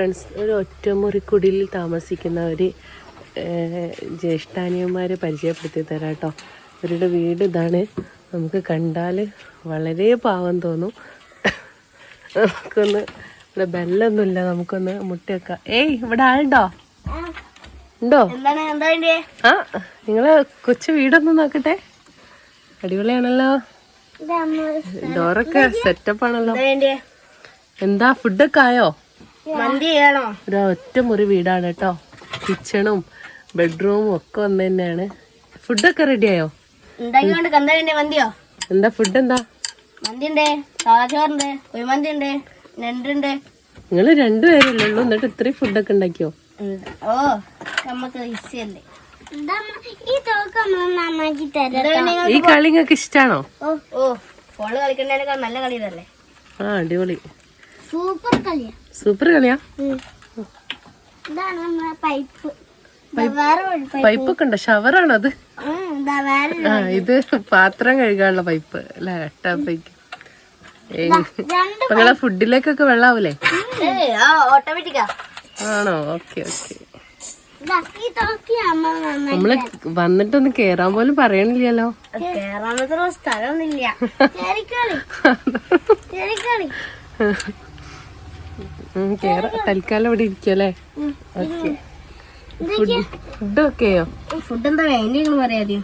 Friends ഒരു ഒറ്റമുറിക്കുടിയിൽ താമസിക്കുന്ന ഒരു ജ്യേഷ്ഠാനിയന്മാരെ പരിചയപ്പെടുത്തി തരാം കേട്ടോ അവരുടെ വീട് ഇതാണ്. നമുക്ക് കണ്ടാൽ വളരെ പാവം തോന്നും. നമുക്കൊന്ന് ഇവിടെ ബെല്ലൊന്നുമില്ല നമുക്കൊന്ന് മുട്ടയൊക്കെ ഏയ് ഇവിടെ ആളുണ്ടോ ഉണ്ടോ? ആ നിങ്ങളെ കൊച്ചു വീടൊന്ന് നോക്കട്ടെ. അടിപൊളിയാണല്ലോ. ഡോറൊക്കെ സെറ്റപ്പ് ആണല്ലോ. എന്താ ഫുഡൊക്കെ ആയോ? മന്തി ചെയ്യണോ ഒരു ഒറ്റ മുറി വീടാണ് കേട്ടോ. കിച്ചണും ബെഡ്റൂമും ഒക്കെ ഒന്ന് തന്നെയാണ്. ഫുഡൊക്കെ റെഡിയായോ ആയോ? എന്താ ഫുഡ് എന്താ നിങ്ങൾ രണ്ടുപേരല്ലേ ഉള്ളൂ എന്നിട്ട് ഇത്രയും ഫുഡൊക്കെ ഉണ്ടാക്കിയോ? ഓ നമുക്ക് ഈസിയല്ലേ ഈ കളി നിങ്ങൾക്ക് ഇഷ്ടാണോ? ഓ. ഓ കളിക്കണ്ടേക്കാൾ നല്ല കളി ഇതല്ലേ ആ അടിപൊളി. സൂപ്പർ കളിയാ. സൂപ്പർ കളിയാ. പൈപ്പൊക്കെ ഉണ്ടോ ഷവറാണോ അത് ആ ഇത് പാത്രം കഴുകാനുള്ള പൈപ്പ്. അല്ലേ? അപ്പൊ നിങ്ങളെ ഫുഡിലേക്കൊക്കെ വെള്ളാവൂലേ? ആണോ? Okay okay. നമ്മൾ വന്നിട്ടൊന്ന് കേറാൻ പോലും പറയണില്ലല്ലോ. കേറാൻ സ്ഥലമൊന്നുമില്ല. കേറാ തൽക്കാലം ഇവിടെ ഇരിക്കല്ലേ ഓക്കെ ഫുഡ് ഫുഡൊക്കെയോ ഫുഡ് എന്താ വേണ്ടി പറയാതെ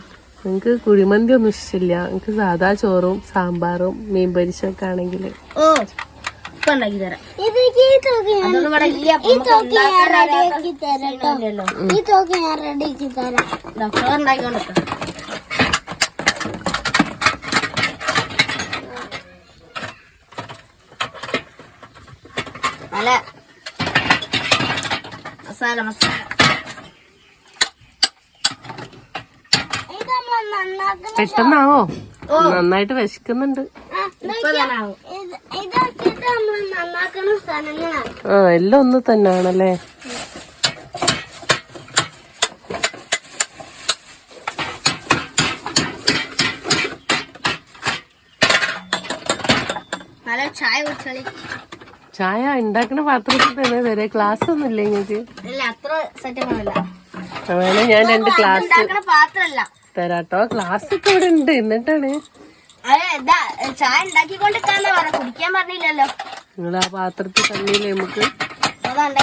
നിങ്ങക്ക് കുഴിമന്തി ഒന്നും ഇഷ്ടമില്ല. നിങ്ങക്ക് സാധാ ചോറും സാമ്പാറും മീൻ പൊരിച്ചൊക്കെ ആണെങ്കിൽ ഓ ഉണ്ടാക്കി തരാം. ഈ തോക്ക് ഞാൻ അപ്പൊ ഈ നമുക്ക് തോക്ക് ഞാൻ ഉണ്ടാക്കാൻ റെഡിയാക്കി തരാം കേട്ടോ അറിയാത്തല്ലോ ഈ തോക്ക് ഞാൻ റെഡിയാക്കി തരാം ഡോക്ടർ ഉണ്ടാക്കിക്കൊണ്ടിരിക്കാം നല്ല മസാല മസാല. ഇത് നമ്മൾ നന്നാക്കുന്ന പെട്ടെന്നാവോ? നന്നായിട്ട് വിശക്കുന്നുണ്ട്. ആ എല്ലാം ഒന്ന് തന്നെയാണല്ലേ നല്ല ചായ കുടിച്ചാളി. ചായ ഉണ്ടാക്കുന്ന പാത്രത്തിൽ തന്നെ വരെ ക്ലാസ് ഒന്നും ഇല്ല വേണേ ഞാൻ രണ്ട് ക്ലാസ് തരാട്ടോ. ക്ലാസ് ഒക്കെ ഇവിടെ ഉണ്ട്. എന്നിട്ടാണ്? ചായ ഉണ്ടാക്കിക്കൊണ്ടിരിക്കാന്നാ പറ കുടിക്കാൻ പറഞ്ഞില്ലല്ലോ. നിങ്ങൾ ആ പാത്രത്തിൽ തന്നില്ലേ നമുക്ക്? എന്താ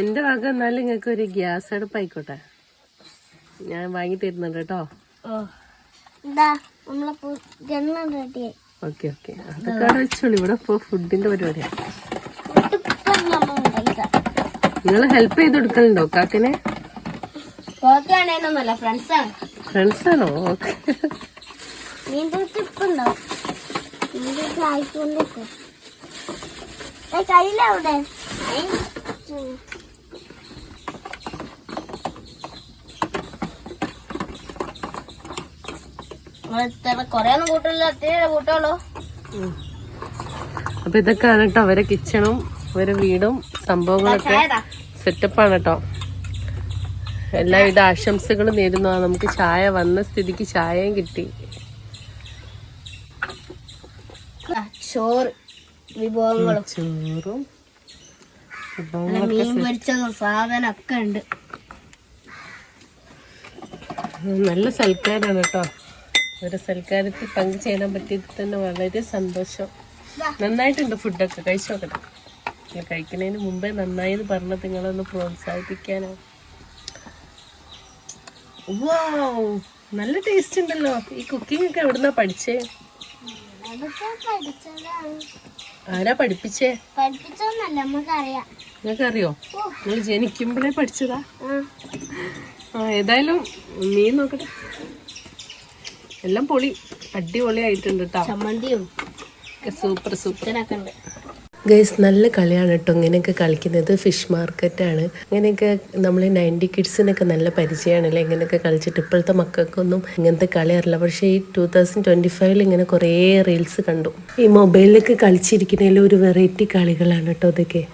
എന്റെ വക എന്നാലും നിങ്ങൾക്ക് ഒരു ഗ്യാസ് അടുപ്പായിക്കോട്ടെ. ഞാൻ വാങ്ങി തരുന്നുണ്ട് കേട്ടോ. ഓ ഓക്കെ ഓക്കെ അതൊക്കെ അവിടെ വെച്ചോളൂ. ഇവിടെ ഇപ്പൊ ഫുഡിന്റെ പരിപാടിയാണ് നിങ്ങൾ ഹെൽപ്പ് ചെയ്ത് കൊടുക്കലുണ്ടോ കാക്കിനെ? ഫ്രണ്ട്സ് ആണോ. ഓക്കെ നീന്തൽ ആയിക്കൊണ്ടിരിക്കും കയ്യിലവിടെ കൊറേ ഒന്നും കൂട്ടില്ല അത്യാവശ്യം കൂട്ടുള്ളൂ? അപ്പൊ ഇതൊക്കെയാണ് കേട്ടോ അവരെ കിച്ചണും അവരെ വീടും സംഭവങ്ങളൊക്കെ സെറ്റപ്പാണ് കേട്ടോ. എല്ലാവിധ ആശംസകളും നേരുന്നു. നമുക്ക് ചായ വന്ന സ്ഥിതിക്ക് ചായയും കിട്ടി. ചോറ് വിഭവങ്ങളും. ചോറും നല്ല മീൻ പൊരിച്ചതും സാധനം ഒക്കെ ഉണ്ട്. നല്ല സൽക്കാരാണ് കേട്ടോ. ഒരു സൽക്കാരത്തിൽ ചെയ്യാൻ പറ്റിയത് തന്നെ വളരെ സന്തോഷം. നന്നായിട്ടുണ്ട് ഫുഡൊക്കെ കഴിച്ചു നോക്കട്ടെ. നിങ്ങൾ കഴിക്കുന്നതിന് മുമ്പേ നന്നായി പറഞ്ഞത് നിങ്ങളൊന്ന് പ്രോത്സാഹിപ്പിക്കാനാണ് നല്ല ടേസ്റ്റ് ഉണ്ടല്ലോ. ഈ കുക്കിംഗ് ഒക്കെ എവിടുന്നാ പഠിച്ചേ? ആരാ പഠിപ്പിച്ചേ? നിങ്ങൾക്കറിയോ? നിങ്ങൾ ജനിക്കുമ്പോഴേ പഠിച്ചതാ? ആ ഏതായാലും നീ നോക്കട്ടെ. എല്ലാം പൊളി. അടിപൊളിയായിട്ടുണ്ട് കേട്ടോ ചമ്മന്തിയും സൂപ്പർ സൂപ്പർ. ഗൈസ് നല്ല കളിയാണ് കേട്ടോ ഇങ്ങനെയൊക്കെ കളിക്കുന്നത്. ഫിഷ് മാർക്കറ്റാണ്. ഇങ്ങനെയൊക്കെ നമ്മൾ നയന്റി കിഡ്സിനൊക്കെ നല്ല പരിചയമാണല്ലേ ഇങ്ങനെയൊക്കെ കളിച്ചിട്ട് ഇപ്പോഴത്തെ മക്കൾക്കൊന്നും ഇങ്ങനത്തെ കളി അറിയില്ല. പക്ഷേ ഈ ടൂ തൗസൻഡ് ട്വന്റി ഫൈവിൽ ഇങ്ങനെ കുറേ റീൽസ് കണ്ടു. ഈ മൊബൈലിലൊക്കെ കളിച്ചിരിക്കുന്നതിൽ ഒരു വെറൈറ്റി കളികളാണ് കേട്ടോ ഇതൊക്കെ.